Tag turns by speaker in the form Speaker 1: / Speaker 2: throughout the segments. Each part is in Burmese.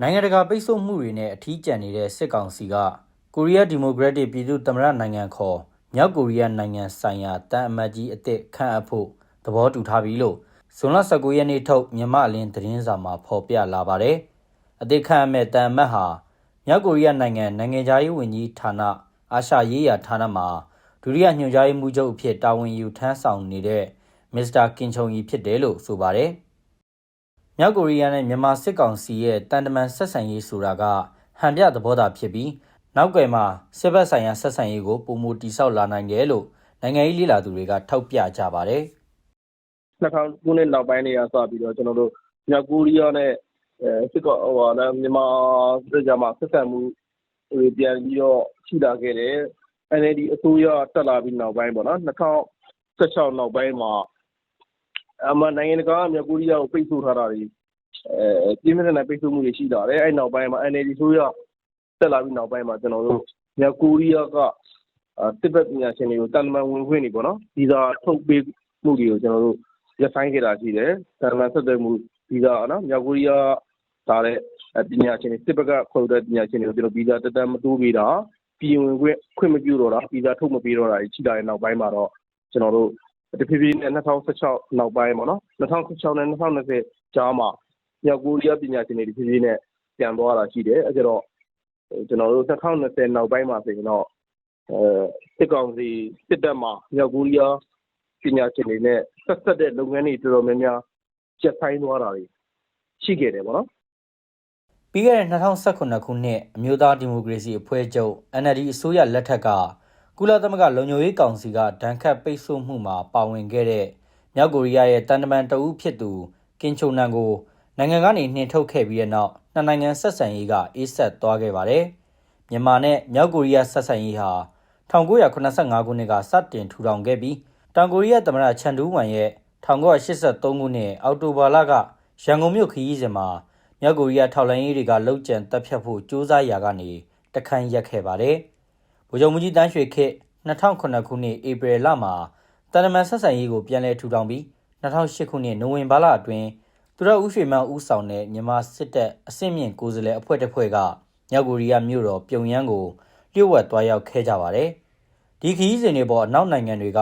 Speaker 1: နိုင်ငံတကာပိတ်ဆို့မှုတွေနဲ့အထီးကျန်နေတဲ့စစ်ကောင်စီကကိုရီးယားဒီမိုကရက်တစ်ပြည်သူ့သမ္မတနိုင်ငံခေါ်မြောက်ကိုရီးယားနိုင်ငံဆိုင်ရာတန်အမတ်ကြီးအသစ်ခန့်အပ်ဖို့သဘောတူထားပြီလို့ဇွန်လ19ရက်နေ့ထုတ်မြန်မာအလင်းသတင်းစာမှာဖော်ပြလာပါတယ်။အသစ်ခန့်အပ်မဲ့တန်အမတ်ဟာမြောက်ကိုရီးယားနိုင်ငံနိုင်ငံခြားရေးဝန်ကြီးဌာနအာရှရေးရာဌာနမှာဒုတိယညွှန်ကြားရေးမှူးချုပ်အဖြစ်တာဝန်ယူထမ်းဆောင်နေတဲ့မစ္စတာကင်ချုံဤဖြစ်တယ်လို့ဆိုပါတယ်။ မြောက်ကိုရီးယားနဲ့မြန်မာစစ်ကောင်စီရဲ့တန်တမန်ဆက်ဆံရေးဆိုတာကဟန်ပြသဘောသာဖြစ်ပြီးနောက်ကွယ်မှာစစ်ဘက်ဆိုင်ရာဆက်ဆံရေးကိုပုံမူတိဆောက်လာနိုင်တယ်လို့နိုင်ငံရေးလေလာသူတွေကထောက်ပြကြပါတယ်
Speaker 2: 2000ခုနှစ်နောက်ပိုင်းတွေကစပြီးတော့ကျွန်တော်တို့မြောက်ကိုရီးယားနဲ့အဲစစ်ကောဟိုဟာလည်းမြန်မာစစ်ကြမှာဆက်ဆံမှုတွေပြန်ပြီးတော့ရှိလာခဲ့တယ် NLD အစိုးရတက်လာပြီးနောက်ပိုင်းပေါ့နော်2016နောက်ပိုင်းမှာအမှ နိုင်ငံတကာက မြောက်ကိုရီးယားကို ပိတ်ဆို့ထားတာတွေအဲပြင်းပြတဲ့ပိတ်ဆို့မှုတွေ ရှိလာတယ် အဲနောက်ပိုင်းမှာ NLD အစိုးရ တက်လာပြီးနောက်ပိုင်းမှာကျွန်တော်တို့မြောက်ကိုရီးယားကတစ်ဘက်ပညာရှင်တွေကိုတန်တမန်ဝင်ခွင့်တွေပေါ့နော် ဗီဇာထုတ်ပေးမှုတွေကို ကျွန်တော်တို့ ရပ်ဆိုင်ခဲ့တာရှိတယ်။တာမန်ဆက်သွယ်မှု ဗီဇာနော် မြောက်ကိုရီးယားဒါတဲ့ ပညာရှင်တွေ စစ်ဘက်က ခေါ်တဲ့ ပညာရှင်တွေကိုကျွန်တော်ဗီဇာတက်တမ်း မတိုးပေးတာ ပြည်ဝင်ခွင့် ခွင့်မပြုတော့တာ ဗီဇာထုတ်မပေးတော့တာရှိတာရဲ့ နောက်ပိုင်းမှာတော့ ကျွန်တော် တို့တဖြည်းဖြည်းနဲ့2016နောက်ပိုင်းပေါ့နော်2016နဲ့2020ကြားမှာမြောက်ကိုရီးယားပညာရှင်တွေတဖြည်းဖြည်းနဲ့ပြန်သွားတာရှိတယ်အဲကြတော့ကျွန်တော်တို့2020နောက်ပိုင်းမှာဆိုရင်တော့အဲစစ်ကောင်စီစစ်တပ်မှာမြောက်ကိုရီးယားပညာရှင်တွေနဲ့ဆက်ဆက်တဲ့လုပ်ငန်းတွေတော်တော်များများကျက်ဆိုင်သွားတာတွေရှိခဲ့တယ်ပေါ့နော်
Speaker 1: ပြီးခဲ့တဲ့2018ခုနှစ်အမျိုးသားဒီမိုကရေစီအဖွဲ့ချုပ် NLD အစိုးရလက်ထက်က ကုလသမဂ္ဂလုံခြုံရေးကောင်စီကဒဏ်ခတ်ပိတ်ဆို့မှုမှာပါဝင်ခဲ့တဲ့မြောက်ကိုရီးယားရဲ့တန်တမန်တအုပ်ဖြစ်သူကင်ချိုနန်ကိုနိုင်ငံကနေနှင်ထုတ်ခဲ့ပြီးတဲ့နောက်နှစ်နိုင်ငံဆက်ဆံရေးကအေးဆက်သွားခဲ့ပါတယ်။မြန်မာနဲ့မြောက်ကိုရီးယားဆက်ဆံရေးဟာ1985ခုနှစ်ကစတင်ထူထောင်ခဲ့ပြီးတောင်ကိုရီးယားသမ္မတချန်ဒူးဝမ်ရဲ့1983ခုနှစ်အောက်တိုဘာလကရန်ကုန်မြို့ခရီးစဉ်မှာမြောက်ကိုရီးယားထောက်လှမ်းရေးတွေကလှုပ်ကြံတပ်ဖြတ်ဖို့ကြိုးစားရာကနေတခန့်ရက်ခဲ့ပါတယ်။ ဗိုလ်ချုပ်မူကြီးတန်းရွှေခေတ်2009ခုနှစ်ဧပြီလမှာတန်တမန်ဆက်ဆံရေးကိုပြန်လည်ထူထောင်ပြီး2008ခုနှစ်နိုဝင်ဘာလအတွင်းသူရဦးရွှေမန်းဦးဆောင်တဲ့မြန်မာစစ်တပ်အစစ်မြင့်ကိုယ်စားလှယ်အဖွဲ့တစ်ဖွဲ့ကမြောက်ကိုရီးယားမြို့တော်ပြုံယမ်းကိုလျှို့ဝှက်သွားရောက်ခဲ့ကြပါတယ်။ဒီခရီးစဉ်တွေပေါ်အနောက်နိုင်ငံတွေက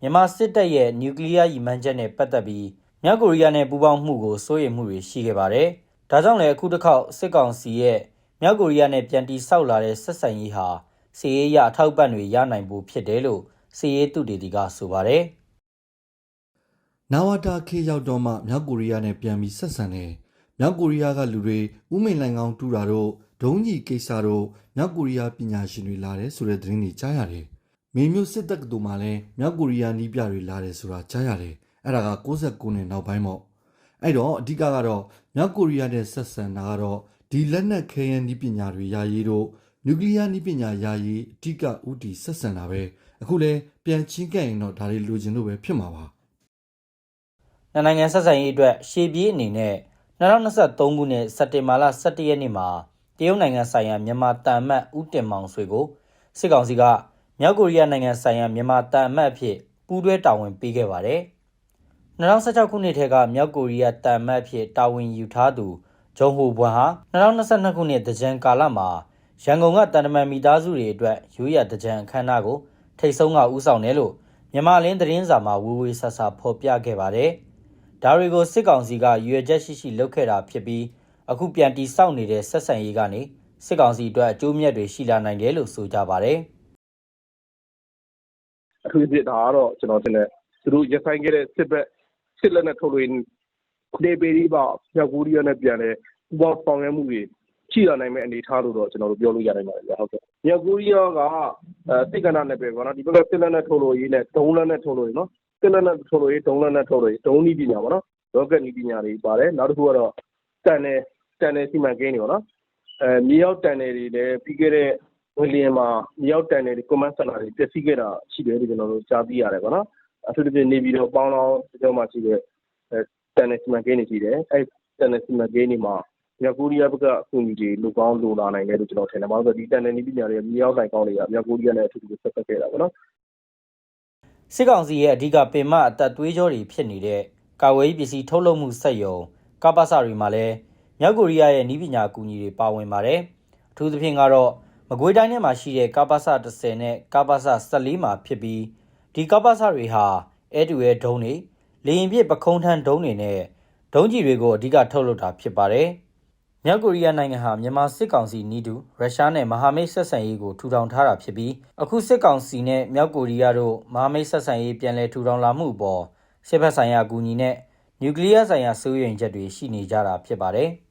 Speaker 1: မြန်မာစစ်တပ်ရဲ့နျူကလ িয়ার ရည်မှန်းချက်နဲ့ပတ်သက်ပြီးမြောက်ကိုရီးယားနဲ့ပူးပေါင်းမှုကိုစိုးရိမ်မှုတွေရှိခဲ့ပါတယ်။ဒါကြောင့်လည်းအခုတစ်ခေါက်စစ်ကောင်စီရဲ့မြောက်ကိုရီးယားနဲ့ပြန်တီဆောက်လာတဲ့ဆက်ဆံရေးဟာ စီးရေးရအထောက်ပံ့တွေရနိုင်ဖို့ဖြစ်တယ်လို့စီးရေးသူတေတီကဆိုပါတယ်
Speaker 3: နာဝတာခေရောက်တော့မှမြောက်ကိုရီးယားနဲ့ပြန်ပြီးဆက်ဆံတယ်။မြောက်ကိုရီးယားကလူတွေဥမိန်လိုင်ကောင်းတူတာတို့ဒုံးကြီးကိစ္စတို့မြောက်ကိုရီးယားပညာရှင်တွေလာတယ်ဆိုတဲ့သတင်းတွေကြားရတယ်။မေမျိုးစစ်တပ်ကတူမှလည်းမြောက်ကိုရီးယားနီးပြတွေလာတယ်ဆိုတာကြားရတယ်။အဲ့ဒါက69နှစ်နောက်ပိုင်းပေါ့။အဲ့တော့အဓိကကတော့မြောက်ကိုရီးယားနဲ့ဆက်ဆံတာကတော့ဒီလက်နက်ခဲယမ်းနီးပညာတွေယာရေးတို့ နျူကလ িয়ার နီးပညာယာရေးအဓိကဥတီဆက်ဆံတာပဲ။အခုလဲပြန်ချင်းကပ်ရင်တော့ဒါတွေလိုချင်လို့ပဲဖြစ်မှာပါ။။
Speaker 1: နှစ်နိုင်ငံဆက်ဆံရေးအတွက်ရှေ့ပြေးအနေနဲ့2023ခုနှစ်စက်တင်ဘာလ17ရက်နေ့မှာတရုတ်နိုင်ငံဆိုင်ရာမြန်မာတန်အမတ်ဦးတင်မောင်ဆွေကိုစစ်ကောင်စီကမြောက်ကိုရီးယားနိုင်ငံဆိုင်ရာမြန်မာတန်အမတ်အဖြစ်ပူးတွဲတာဝန်ပေးခဲ့ပါတယ်။2016ခုနှစ်ထဲကမြောက်ကိုရီးယားတန်အမတ်အဖြစ်တာဝန်ယူထားသူဂျုံဟိုဘွမ်ဟာ2022ခုနှစ်တကြံကာလမှာ ရန်ကုန်ကတန်တမန်မိသားစုတွေအတွက်ရိုးရတကြံအခမ်းအနားကိုထိတ်ဆုံးကဦးဆောင်တယ်လို့မြန်မာလင်းသတင်းစာမှာဝေဝေဆာဆာဖော်ပြခဲ့ပါတယ်။ဒါတွေကိုစစ်ကောင်စီကရွေချက်ရှိရှိလုပ်ခဲ့တာဖြစ်ပြီးအခုပြန်တီဆောက်နေတဲ့ဆက်ဆံရေးကနေစစ်ကောင်စီအတွက်အကျိုးမြတ်တွေရှိလာနိုင်တယ်လို့ဆိုကြပါတယ်။
Speaker 2: အထူးသဖြင့်ဒါကတော့ကျွန်တော်တင်တယ်သူတို့ရပ်ဆိုင်ခဲ့တဲ့စစ်ဘက်စစ်လက်နက်ထုတ်လို့နေပေဒီပါမြောက်ကိုရီးယားနဲ့ပြန်လဲပူပေါင်းဆောင်ရွက်မှုတွေ ရှိလာနိုင်မဲ့အနေအထားလို့တော့ကျွန်တော်တို့ပြောလို့ရနိုင်ပါတယ်ဗျဟုတ်ကဲ့မြောက်ကိုရီးယားကအဲစိတ်ကဏ္ဍနဲ့ပဲပေါ့နော်ဒီဘက်ကစစ်လက်နက်ထုတ်လို့ရေးနဲ့ဒုံးလက်နက်ထုတ်လို့ရေးနော်စစ်လက်နက်ထုတ်လို့ရေးဒုံးလက်နက်ထုတ်လို့ရေးဒုံးနည်းပညာပေါ့နော်ရော့ကက်နည်းပညာတွေပါတယ်နောက်တစ်ခုကတော့တန်တယ်တန်တယ်စီမံကိန်းတွေပေါ့နော်အဲမြေရောက်တန်တယ်တွေလည်းပြီးခဲ့တဲ့ဝီလီယံမှာမြေရောက်တန်တယ်တွေကွန်မန့်စင်တာတွေပျက်စီးခဲ့တာရှိတယ်လို့ကျွန်တော်တို့ကြားသိရတယ်ပေါ့နော်အထူးသဖြင့်နေပြီးတော့ပေါင်းတော့ကျွန်တော်မှရှိတဲ့အဲတန်တယ်စီမံကိန်းတွေရှိတယ်အဲတန်တယ်စီမံကိန်းတွေမှာ မြောက်ကိုရီးယားဘက်ကအကူအညီတွေလူကောင်းလိုလာနိုင်တယ်လို့ကျွန်တော်ထင်တယ်။ဘာလို့လဲဆိုတော့ဒီတန်တယ်နည်းပညာတွေမြေရောက်နိုင်ကောင်းတွေကမြောက်ကိုရီးယားနဲ့အထူးတူဆက်ဆက်ခဲ့တာပေါ့နော်
Speaker 1: စစ်ကောင်စီရဲ့အဓိကပင်မအသက်သွေးကြောတွေဖြစ်နေတဲ့ကာဝေးပစ္စည်းထုတ်လုပ်မှုစက်ယုံကပ္ပစတွေမှာလည်းမြောက်ကိုရီးယားရဲ့နည်းပညာအကူအညီတွေပါဝင်ပါတယ်အထူးသဖြင့်ကတော့မကွေးတိုင်းထဲမှာရှိတဲ့ကပ္ပစ10နဲ့ကပ္ပစ14မှာဖြစ်ပြီးဒီကပ္ပစတွေဟာအဲတူရဲ့ဒုံးတွေလေရင်ပြစ်ပခုံးထမ်းဒုံးတွေနဲ့ဒုံးကြီးတွေကိုအဓိကထုတ်လုပ်တာဖြစ်ပါတယ် မြောက်ကိုရီးယားနိုင်ငံဟာမြန်မာစစ်ကောင်စီနီးတူရုရှားနဲ့မဟာမိတ်ဆက်ဆံရေးကိုထူထောင်ထားတာဖြစ်ပြီးအခုစစ်ကောင်စီနဲ့မြောက်ကိုရီးယားတို့မဟာမိတ်ဆက်ဆံရေးပြန်လည်ထူထောင်လာမှုအပေါ်စစ်ဘက်ဆိုင်ရာအကူအညီနဲ့နျူကလ িয়ার ဆိုင်ရာစိုးရိမ်ချက်တွေရှိနေကြတာဖြစ်ပါတယ်။